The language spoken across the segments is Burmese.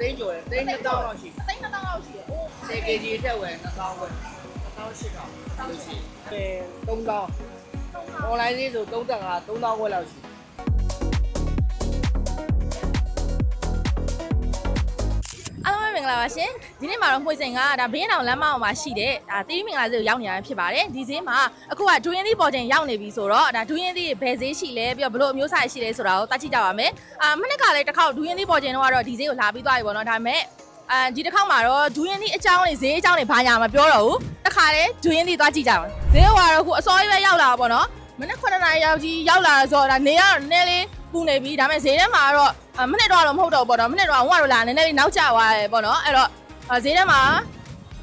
သိန်းကျော်တယ်သိန်း2000လောက်ရှိအသိန်း2000လောက်ရှိတယ်အိုး10 kg အထက်ဝယ်2000ဝယ်2000 8000လို့ရှိတယ်3000 online ဈေးဆို35 3000ဝယ်လောက်ရှိ င်္ဂလာပါရှင်ဒီနေ့မှာတော့မှွေစိန်ကဒါဘေးနောင်လမ်းမအောင်မှာရှိတဲ့ဒါတီးမင်္ဂလာဈေးကိုရောက်နေရဖြစ်ပါတယ်ဒီဈေးမှာအခုကဒူရင်သီးပေါ်ချိန်ရောက်နေပြီဆိုတော့ဒါဒူရင်သီးဘယ်ဈေးရှိလဲပြီးတော့ဘလို့အမျိုးအစားရှိလဲဆိုတာကိုတတ်ကြည့်ကြပါမယ်အာမနေ့ကလည်းတစ်ခေါက်ဒူရင်သီးပေါ်ချိန်တော့ကတော့ဒီဈေးကိုလာပြီးသွားပြီပေါ့နော်ဒါပေမဲ့အာဒီတစ်ခေါက်မှာတော့ဒူရင်သီးအကြောင်းလေးဈေးအကြောင်းလေးဘာညာမပြောတော့ဘူးတစ်ခါလေဒူရင်သီးသွားကြည့်ကြပါဈေးကတော့အခုအစောကြီးပဲရောက်လာတာပေါ့နော်မနေ့9နာရီရောက်ကြီးရောက်လာဆိုတော့ဒါနေရနည်းနည်းလေး ပူနေပြီဒါပေမဲ့ဈေးထဲမှာတော့မနေ့တော့တော့မဟုတ်တော့ဘူးပေါ့နော်မနေ့တော့ဟိုကတော့လာနည်းနည်းလေးနောက်ကျသွားတယ်ပေါ့နော်အဲ့တော့အာဈေးထဲမှာ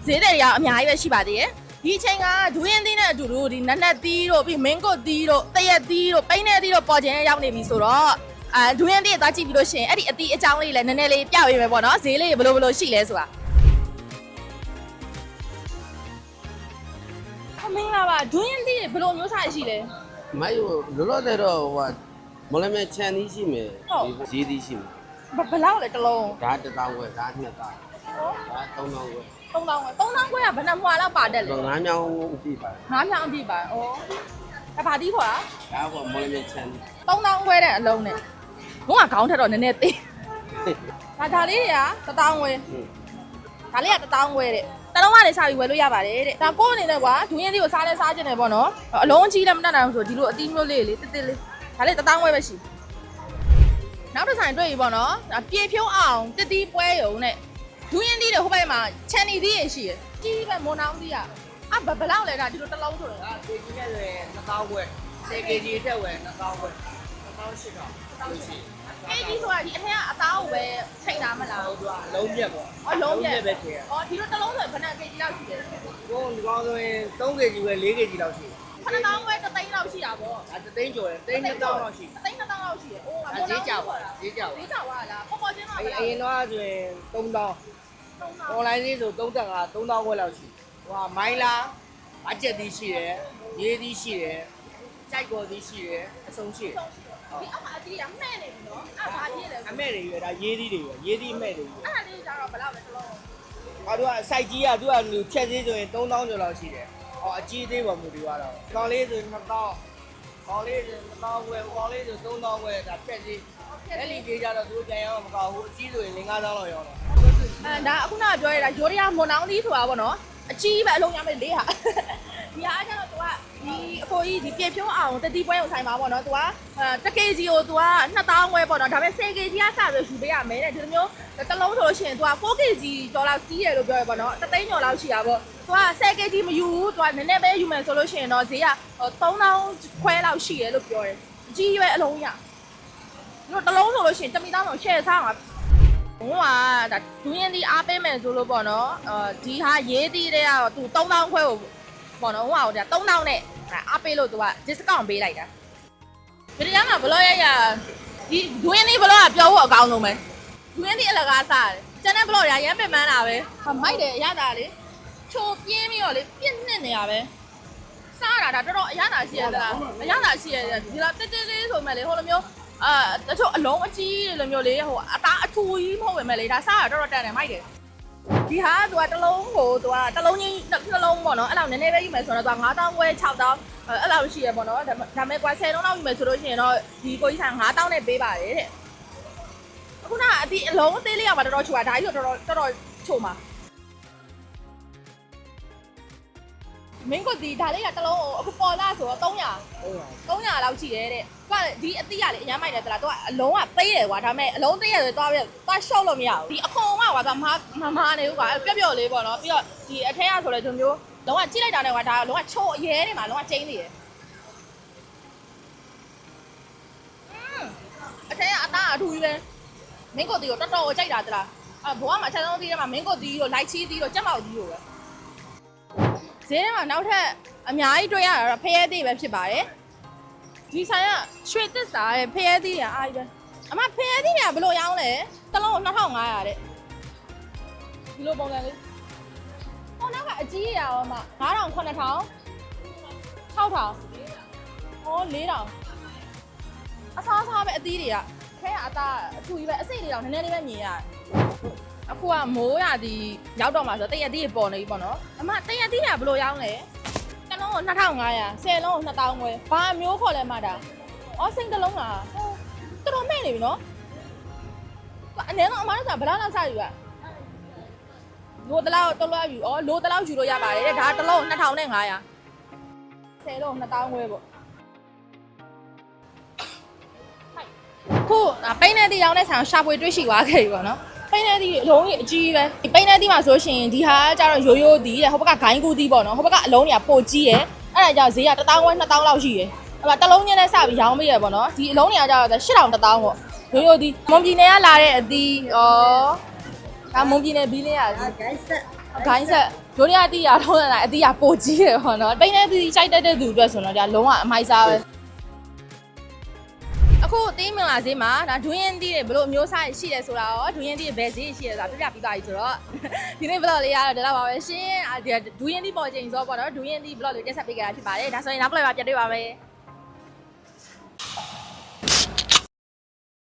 ဈေးတွေကအများကြီးပဲရှိပါသေးတယ်ဒီအချိန်ကဒူးရင်သီးနဲ့အတူတူဒီနက်နက်သီးတို့ပြီးမင်းကုတ်သီးတို့တရက်သီးတို့ပိန်းနေသီးတို့ပေါ်ကျင်ရောက်နေပြီဆိုတော့အာဒူးရင်သီးသွားကြည့်ပြီးလို့ရှိရင်အဲ့ဒီအသီးအကြောင်းလေးလည်းနည်းနည်းလေးပြပေးမယ်ပေါ့နော်ဈေးလေးဘယ်လိုဘယ်လိုရှိလဲဆိုတာအမင်္ဂလာပါဒူးရင်သီးဘယ်လိုမျိုးစားရှိလဲမိုက်လောလောဆယ်တော့ဟိုက မလမဲချန်သီးရှိမယ်ဟုတ်ဒီဈေးသီးရှိမယ်ဘယ်ဘယ်လောက်လဲတစ်လုံးဒါတစ်တောင်းဝယ်ဒါနှစ်တောင်းဒါသုံးတောင်းဝယ်3000ဝယ်3000ခွဲကဘယ်နှမွာလောက်ပါတက်လဲတော့ငါးမြောင်းပြပါငါးဖြောင်းအပြည့်ပါဩဒါဘာသီးခေါ်တာဒါကမလမဲချန်သီး3000ခွဲတဲ့အလုံးနဲ့ဘုံကခေါင်းထက်တော့နည်းနည်းသေးဒါဒါလေးတွေက1000ခွဲဒါလေးက1000ခွဲတဲ့တလုံးကနေစားပြီးဝယ်လို့ရပါတယ်တဲ့ဒါကိုယ့်အနေနဲ့ကွာဒူးရင်လေးကိုစားလဲစားခြင်းတယ်ပေါ့နော်အလုံးကြီးလည်းမတတ်နိုင်ဘူးဆိုဒီလိုအသီးမျိုးလေးလေးတစ်တစ်လေး ဒါလေး1000ခွဲပဲရှိနောက်တစ်ဆိုင်တွေ့ပြီပေါ့နော်ဒါပြေဖြုံးအောင်တစ်တီးပွဲယုံနဲ့ဒူးရင်သီးတွေဟိုဘက်မှာချန်နီသီးရရှိရယ်ကြီးပဲမွန်နောင်းသီးอ่ะအဘဘယ်လောက်လဲဒါဒီလိုတစ်လုံးဆိုတော့ဒါ kg နဲ့ဆိုရင်2000ဝယ်10 kg အထက်ဝယ်2000ဝယ်2000 8000လို့ရှိတယ်အေးကြီးဆိုတာဒီအထက်ကအသားကိုပဲချိန်တာမလားဟိုကလုံးပြက်ပေါ့အော်လုံးပြက်ပဲထည့်ရအော်ဒီလိုတစ်လုံးဆိုဘယ်နှ kg လောက်ရှိလဲကိုဒီကောင်ဆိုရင် 3 kg ဝယ်4 kg လောက်ရှိတယ် 9000ပဲတစ်သိန်းလောက်ရှိတာပေါ့ဒါသိန်းကျော်တယ်သိန်း2000လောက်ရှိတယ်အသိန်း2000လောက်ရှိတယ်။အိုးဒါဈေးကြောက်ပါဈေးကြောက်ဈေးကြောက်ပါလား။ပေါ်ပေါ်ချင်းတော့အရင်အရင်တော့ဆိုရင်3000 online ဈေးဆို35 3000ဝယ်လောက်ရှိဟိုကမိုင်းလာဘတ်ဂျက်သီးရှိတယ်ရေးသီးရှိတယ်ကြိုက်ကော်သီးရှိတယ်အစုံရှိတယ်ဒီအောက်မှာအကြီးကမှဲ့နေပြီနော်။အဲ့ဒါကြီးလေအမဲ့တွေရွယ်ဒါရေးသီးတွေရွယ်ရေးသီးအမဲ့တွေရွယ်အဲ့ဒါလေးကျတော့ဘယ်လောက်လဲတစ်လုံး။ဟာတို့က site ကြီးကသူကလူဖြတ်သေးဆိုရင်3000ကျော်လောက်ရှိတယ်။ ဟောအကြီးသေးပါမှုတွေကတော့ကောင်လေးဆို2000ကောင်လေးဆို2000ဝယ်ကောင်လေးဆို3000ဝယ်ဒါပြက်စီအဲ့ဒီကြီးကြတော့သူကြံရအောင်မကောက်ဘူးအကြီးဆိုရင်5000လောက်ရောတော့အဲဒါအခုနကပြောရတာရိုးရမွန်နောင်းသီးဆိုတာပေါ့နော်အကြီးပဲအလုံးရမယ်လေးဟာဒီဟာအကြောင်းတော့သူကဒီအကိုကြီးဒီပြေဖြုံးအောင်တတိပွဲကိုဆိုင်ပါပေါ့နော်သူကအဲ1 kg ကိုသူက2000ဝဲပေါ့နော်ဒါပေမဲ့10 kg ကစပြီးယူပေးရမယ်တဲ့ဒီလိုမျိုးတစ်လုံးဆိုလို့ရှိရင်သူက4 kg ကျော်လောက်စီးရလို့ပြောရပေါ့နော်တသိန်းကျော်လောက်ရှိတာပေါ့ तू က 10kg မယူဘူး။ तू ကနည်းနည်းပဲယူမယ်ဆိုလို့ရှိရင်တော့ဈေးက3000ခွဲလောက်ရှိတယ်လို့ပြောတယ်။အကြီးပဲအလုံးရ။ဒီလိုတစ်လုံးဆိုလို့ရှိရင်တမီတောင်းတော့ share စားမှာဘုံကဒါဒူးရင်ဒီအားပေးမယ်ဆိုလို့ပေါ့နော်အဲဒီဟာရေးသီးတဲ့ကတော့သူ3000ခွဲကိုပေါ့နော်ဟိုကဒါ3000နဲ့အားပေးလို့သူက discount ပေးလိုက်တာဒီရမှာဘလို့ရရဒီဒူးရင်ဒီဘလို့ကပြောဖို့အကောင်းဆုံးပဲဒူးရင်ဒီအလကားစားတယ်ကျန်တဲ့ဘလို့ရရမ်းပင်ပန်းတာပဲဟာမိုက်တယ်အရသာလေ ချိုပြင်းပြီးတော့လေပြင်းနှစ်နေရပဲစားတာဒါတော်တော်အရသာရှိရသလားအရသာရှိရဒီလားတက်တက်လေးဆိုမဲ့လေဟိုလိုမျိုးအာတချို့အလုံးအကြီးလိုမျိုးလေးဟိုအသားအထူကြီးမဟုတ်ပဲမဲ့လေဒါစားတာတော်တော်တန်တယ်မိုက်တယ်ဒီဟာကသူကတစ်လုံးကိုသူကတစ်လုံးကြီးတစ်လုံးပေါ့နော်အဲ့လောက်နည်းနည်းပဲယူမယ်ဆိုတော့သူက9000ခွဲ6000အဲ့လောက်ရှိရပေါ့နော်ဒါဒါမဲ့ကွာ10လုံးလောက်ယူမယ်ဆိုလို့ရှိရင်တော့ဒီကိုကြီးဆိုင်9000နဲ့ပေးပါတယ်တဲ့အခုနကအဒီအလုံးအသေးလေးကပါတော်တော်ချူတာဒါကြီးတော့တော်တော်တော်တော်ချိုမှာ မင်းကဒီဒါလေးကတစ်လုံးကိုအခုပေါ်လာဆိုတော့300 300လောက်ရှိတယ်တဲ့။သူကဒီအတိရလေအများမိုက်တယ်သလား။ तू ကအလုံးကသေးတယ်ကွာ။ဒါပေမဲ့အလုံးသေးရတယ်သွားပြီးသွားရှော့လို့မရဘူး။ဒီအခုံကကွာသူမမမနေဘူးကွာ။ပျော့ပျော့လေးပေါ့နော်။ပြီးတော့ဒီအထက်ကဆိုလဲဒီမျိုးလုံးဝကြည့်လိုက်တာနဲ့ကွာဒါလုံးဝချိုးအရဲနေမှာလုံးဝကျင်းနေတယ်။အထက်ကအသားအထူကြီးပဲ။မင်းကိုတီကိုတော်တော်ကိုကြိုက်တာသလား။အဲဘိုးကမှအချက်ဆုံးတီးထဲမှာမင်းကိုတီကိုလိုက်ချီးတီကိုကြက်မောက်တီကိုပဲ။ ဈေးထဲမှာနောက်ထပ်အများကြီးတွေ့ရတာတော့ဖရဲသေးပဲဖြစ်ပါတယ်။ဒီဆိုင်ကရွှေသစ္စာရဲ့ဖရဲသီးရအားကြီးပဲအမဖရဲသီးရဘယ်လိုရောင်းလဲတစ်လုံး2500တဲ့ဒီလိုပုံစံလေးဟောနောက်ကအကြီးရရောအမ9000 9000 6000ဟော4000အစားအစားပဲအသီးတွေကခဲကအသားအထူကြီးပဲအစိတ်လေးတော့နည်းနည်းလေးပဲမြင်ရတယ် အခုကမိုးရသည်ရောက်တော့မှာဆိုတော့တရက်သီးပေါ်နေပြီပေါ့နော်အမတရက်သီးကဘယ်လိုရောင်းလဲတစ်လုံးကို2500 10လုံးကို2000ခွဲဘာမျိုးခေါ်လဲမတာအော်စိတ်တစ်လုံးလားဟိုတော်တော်မဲ့နေပြီနော်အနေတော့အမတို့ကဘယ်လောက်လောက်စယူရလိုတလောက်တလောက်ယူဩလိုတလောက်ယူလို့ရပါတယ်တဲ့ဒါတစ်လုံး2500 10လုံး2000ခွဲပေါ့ခုပိန်းနေတီရောင်းတဲ့ဆန်ရှာဖွေတွေ့ရှိသွားခဲ့ပြီပေါ့နော် ပိန်းနေတီအလုံးကြီးအကြီးပဲဒီပိန်းနေတီမှာဆိုရှင်ဒီဟာကကြတော့ရိုးရိုးတီးတဲ့ဟိုဘက်ကဂိုင်းကူတီးပေါ့နော်ဟိုဘက်ကအလုံးကြီးကပိုကြီးရယ်အဲ့ဒါကြောင့်ဈေးက1000ခွဲ2000လောက်ရှိရယ်အဲ့ဒါတစ်လုံးချင်းနဲ့စပြီးရောင်းပေးရပေါ့နော်ဒီအလုံးတွေကကြတော့8000 1000ပေါ့ရိုးရိုးတီးမွန်ပြည်နယ်ကလာတဲ့အသီးဩဒါမွန်ပြည်နယ်ဘီးလင်းရသီးဂိုင်းဆက်ဂိုင်းဆက်ဒိုရီယာတီးရထုံးနေတာအတီးရပိုကြီးတယ်ပေါ့နော်ပိန်းနေတီးကြိုက်တတ်တဲ့သူအတွက်ဆိုတော့ဒါလုံးဝအမိုက်စားပဲ အခုတီးမင်္ဂလာဈေးမှာဒါဒွင်းရင်တီးတွေဘလို့အမျိုးအစားရှိတယ်ဆိုတာရောဒွင်းရင်တီးဘယ်ဈေးရှိတယ်ဆိုတာပြပြပြီးသွားပြီဆိုတော့ဒီနေ့ vlog လေးကတော့ဒီလောက်ပါပဲရှင်အာဒီဒွင်းရင်တီးပေါ်ချိန်ဆိုတော့ပေါ့နော်ဒွင်းရင်တီး vlog လေးတက်ဆက်ပေးကြတာဖြစ်ပါတယ်ဒါဆိုရင်နောက် vlog မှာပြန်တွေ့ပါမယ်